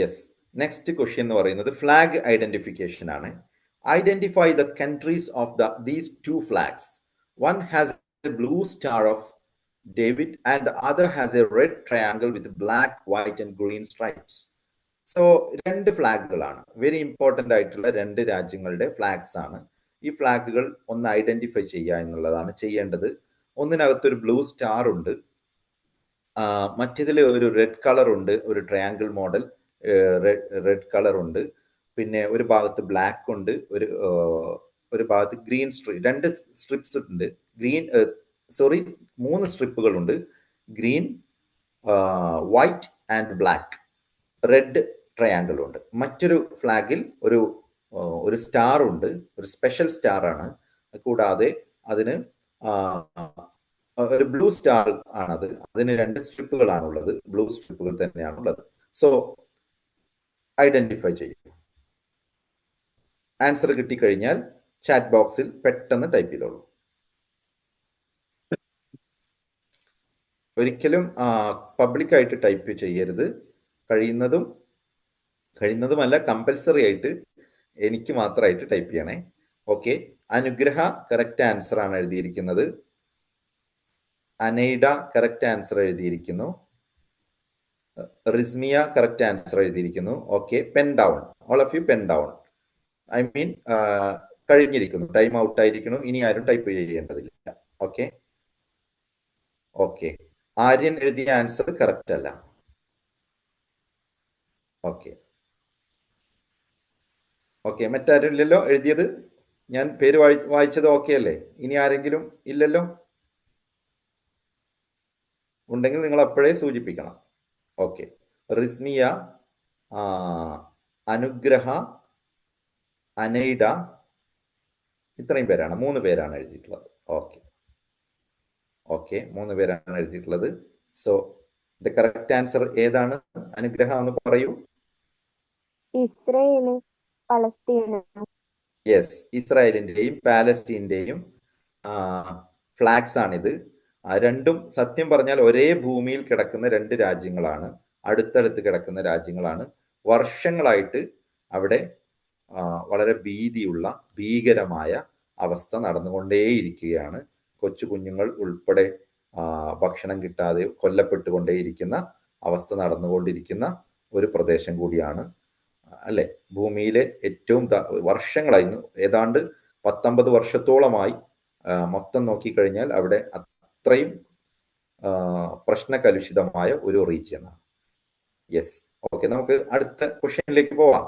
Yes next question എന്ന് പറയുന്നത് flag identification ആണ്. Identify the countries of the these two flags one has a blue star of David and the other has a red triangle with black white and green stripes so രണ്ട് ഫ്ലാഗുകളാണ് very important ആയിട്ടുള്ള രണ്ട് രാജ്യങ്ങളുടെ flags ആണ്. ഈ ഫ്ലാഗുകൾ ഒന്ന് identify ചെയ്യുക എന്നുള്ളതാണ് ചെയ്യേണ്ടത്. ഒന്നിനകത്തൊരു ബ്ലൂ സ്റ്റാർ ഉണ്ട്. മറ്റേതിൽ ഒരു റെഡ് കളർ ഉണ്ട്. ഒരു ട്രയാങ്കിൾ മോഡൽ റെഡ് കളർ ഉണ്ട്. പിന്നെ ഒരു ഭാഗത്ത് ബ്ലാക്ക് ഉണ്ട്. ഒരു ഒരു ഭാഗത്ത് ഗ്രീൻ സ്ട്രി രണ്ട് സ്ട്രിപ്സ് ഉണ്ട് ഗ്രീൻ സോറി മൂന്ന് സ്ട്രിപ്പുകൾ ഉണ്ട്. Green white and black red triangle ഉണ്ട്. മറ്റൊരു ഫ്ലാഗിൽ ഒരു ഒരു സ്റ്റാർ ഉണ്ട്. ഒരു സ്പെഷ്യൽ സ്റ്റാർ ആണ്. കൂടാതെ അതിന് ഒരു ബ്ലൂ സ്റ്റാർ ആണത്. അതിന് രണ്ട് സ്ട്രിപ്പുകളാണുള്ളത് ബ്ലൂ സ്ട്രിപ്പുകൾ തന്നെയാണുള്ളത്. സോ ഐഡന്റിഫൈ ചെയ്യും. ആൻസർ കിട്ടിക്കഴിഞ്ഞാൽ ചാറ്റ് ബോക്സിൽ പെട്ടെന്ന് ടൈപ്പ് ചെയ്തോളൂ. ഒരിക്കലും പബ്ലിക്കായിട്ട് ടൈപ്പ് ചെയ്യരുത്. കഴിയുന്നതും കഴിയുന്നതുമല്ല കമ്പൽസറി ആയിട്ട് എനിക്ക് മാത്രമായിട്ട് ടൈപ്പ് ചെയ്യണേ. ഓക്കെ അനുഗ്രഹ കറക്റ്റ് ആൻസർ ആണ് എഴുതിയിരിക്കുന്നത്. അനൈഡ കറക്റ്റ് ആൻസർ എഴുതിയിരിക്കുന്നു. റിസ്മിയ കറക്റ്റ് ആൻസർ എഴുതിയിരിക്കുന്നു. Okay pen down all of you pen down I mean കഴിഞ്ഞിരിക്കുന്നു. ടൈം ഔട്ട് ആയിരിക്കുന്നു. ഇനി ആരും ടൈപ്പ് ചെയ്യേണ്ടതില്ല. ഓക്കെ ഓക്കെ ആര്യൻ എഴുതിയ ആൻസർ കറക്റ്റ് അല്ല. ഓക്കെ ഓക്കെ മറ്റാരും ഇല്ലല്ലോ എഴുതിയത്? ഞാൻ പേര് വായിച്ചത് ഓക്കെ അല്ലേ? ഇനി ആരെങ്കിലും ഇല്ലല്ലോ? ഉണ്ടെങ്കിൽ നിങ്ങൾ അപ്പോഴേ സൂചിപ്പിക്കണം. ഓക്കെ റിസ്മിയ അനുഗ്രഹ അനൈഡ ഇത്രയും പേരാണ്. മൂന്ന് പേരാണ് എഴുതിയിട്ടുള്ളത്. ഓക്കെ ഓക്കെ മൂന്ന് പേരാണ് എഴുതിയിട്ടുള്ളത്. സോ ദ കറക്റ്റ് ആൻസർ ഏതാണ്? അനുഗ്രഹ എന്ന് പറയൂ. ഇസ്രയേൽ പലസ്തീന് യെസ് ഇസ്രായേലിന്റെയും പാലസ്റ്റീന്റെയും ഫ്ലാഗ്സ് ആണിത്. രണ്ടും സത്യം പറഞ്ഞാൽ ഒരേ ഭൂമിയിൽ കിടക്കുന്ന രണ്ട് രാജ്യങ്ങളാണ്. അടുത്തടുത്ത് കിടക്കുന്ന രാജ്യങ്ങളാണ്. വർഷങ്ങളായിട്ട് അവിടെ വളരെ ഭീതിയുള്ള ഭീകരമായ അവസ്ഥ നടന്നുകൊണ്ടേയിരിക്കുകയാണ്. കൊച്ചു കുഞ്ഞുങ്ങൾ ഉൾപ്പെടെ ഭക്ഷണം കിട്ടാതെ കൊല്ലപ്പെട്ടുകൊണ്ടേയിരിക്കുന്ന അവസ്ഥ നടന്നുകൊണ്ടിരിക്കുന്ന ഒരു പ്രദേശം കൂടിയാണ് അല്ലെ? ഭൂമിയിലെ ഏറ്റവും വർഷങ്ങളായിരുന്നു ഏതാണ്ട് പത്തൊമ്പത് വർഷത്തോളമായി മൊത്തം നോക്കിക്കഴിഞ്ഞാൽ അവിടെ അത്രയും പ്രശ്നകലുഷിതമായ ഒരു റീജിയനാണ്. യെസ് ഓക്കെ നമുക്ക് അടുത്ത ക്വസ്റ്റ്യനിലേക്ക് പോവാം.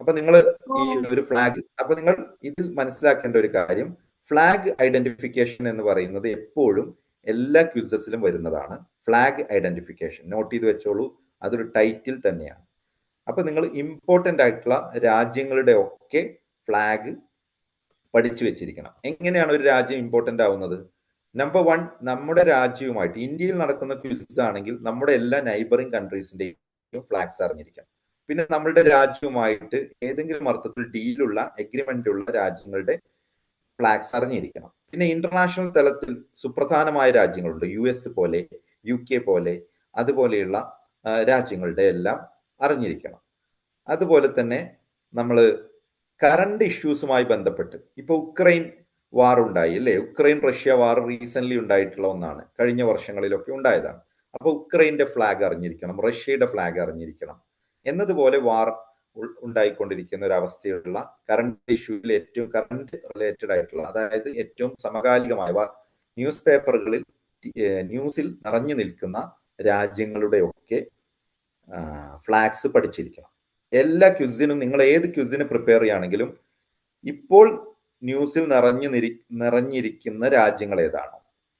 അപ്പൊ നിങ്ങൾ ഈ ഒരു ഫ്ലാഗ് അപ്പൊ നിങ്ങൾ ഇതിൽ മനസ്സിലാക്കേണ്ട ഒരു കാര്യം ഫ്ലാഗ് ഐഡന്റിഫിക്കേഷൻ എന്ന് പറയുന്നത് എപ്പോഴും എല്ലാ ക്യൂസസിലും വരുന്നതാണ്. ഫ്ലാഗ് ഐഡന്റിഫിക്കേഷൻ നോട്ട് ചെയ്ത് വെച്ചോളൂ അതൊരു ടൈറ്റിൽ തന്നെയാണ്. അപ്പൊ നിങ്ങൾ ഇമ്പോർട്ടന്റ് ആയിട്ടുള്ള രാജ്യങ്ങളുടെ ഒക്കെ ഫ്ലാഗ് പഠിച്ചു വെച്ചിരിക്കണം. എങ്ങനെയാണ് ഒരു രാജ്യം ഇമ്പോർട്ടന്റ് ആവുന്നത്? നമ്പർ വൺ നമ്മുടെ രാജ്യവുമായിട്ട് ഇന്ത്യയിൽ നടക്കുന്ന ക്വിസ് ആണെങ്കിൽ നമ്മുടെ എല്ലാ നൈബറിംഗ് കൺട്രീസിന്റെയും ഫ്ലാഗ്സ് അറിഞ്ഞിരിക്കണം. പിന്നെ നമ്മുടെ രാജ്യവുമായിട്ട് ഏതെങ്കിലും അർത്ഥത്തിൽ ഡീലുള്ള എഗ്രിമെന്റ് ഉള്ള രാജ്യങ്ങളുടെ ഫ്ലാഗ്സ് അറിഞ്ഞിരിക്കണം. പിന്നെ ഇന്റർനാഷണൽ തലത്തിൽ സുപ്രധാനമായ രാജ്യങ്ങളുണ്ട്. യു എസ് പോലെ യു കെ പോലെ അതുപോലെയുള്ള രാജ്യങ്ങളുടെ എല്ലാം അറിഞ്ഞിരിക്കണം. അതുപോലെ തന്നെ നമ്മൾ കറണ്ട് ഇഷ്യൂസുമായി ബന്ധപ്പെട്ട് ഇപ്പൊ ഉക്രൈൻ വാർ ഉണ്ടായി അല്ലേ? ഉക്രൈൻ റഷ്യ വാർ റീസെന്റ് ഉണ്ടായിട്ടുള്ള ഒന്നാണ്. കഴിഞ്ഞ വർഷങ്ങളിലൊക്കെ ഉണ്ടായതാണ്. അപ്പൊ ഉക്രൈന്റെ ഫ്ലാഗ് അറിഞ്ഞിരിക്കണം റഷ്യയുടെ ഫ്ലാഗ് അറിഞ്ഞിരിക്കണം. എന്നതുപോലെ വാർ ഉണ്ടായിക്കൊണ്ടിരിക്കുന്ന ഒരു അവസ്ഥയുള്ള കറണ്ട് ഇഷ്യൂവിൽ ഏറ്റവും കറണ്ട് റിലേറ്റഡ് ആയിട്ടുള്ള അതായത് ഏറ്റവും സമകാലികമായ ന്യൂസ് പേപ്പറുകളിൽ ന്യൂസിൽ നിറഞ്ഞു നിൽക്കുന്ന രാജ്യങ്ങളുടെ ഒക്കെ ഫ്ലാഗ്സ് പഠിച്ചിരിക്കണം. എല്ലാ ക്യുസിനും നിങ്ങൾ ഏത് ക്യുസിന് പ്രിപ്പയർ ചെയ്യുകയാണെങ്കിലും ഇപ്പോൾ ന്യൂസിൽ നിറഞ്ഞു നിരി നിറഞ്ഞിരിക്കുന്ന രാജ്യങ്ങൾ ഏതാണോ?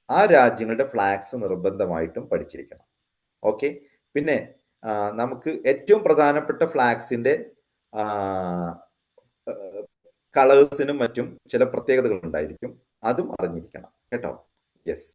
ആ രാജ്യങ്ങളുടെ ഫ്ലാഗ്സ് നിർബന്ധമായിട്ടും പഠിച്ചിരിക്കണം. ഓക്കെ പിന്നെ നമുക്ക് ഏറ്റവും പ്രധാനപ്പെട്ട ഫ്ലാഗ്സിന്റെ കളേഴ്സിനും മറ്റും ചില പ്രത്യേകതകൾ ഉണ്ടായിരിക്കും. അതും അറിഞ്ഞിരിക്കണം. കേട്ടോ? യെസ്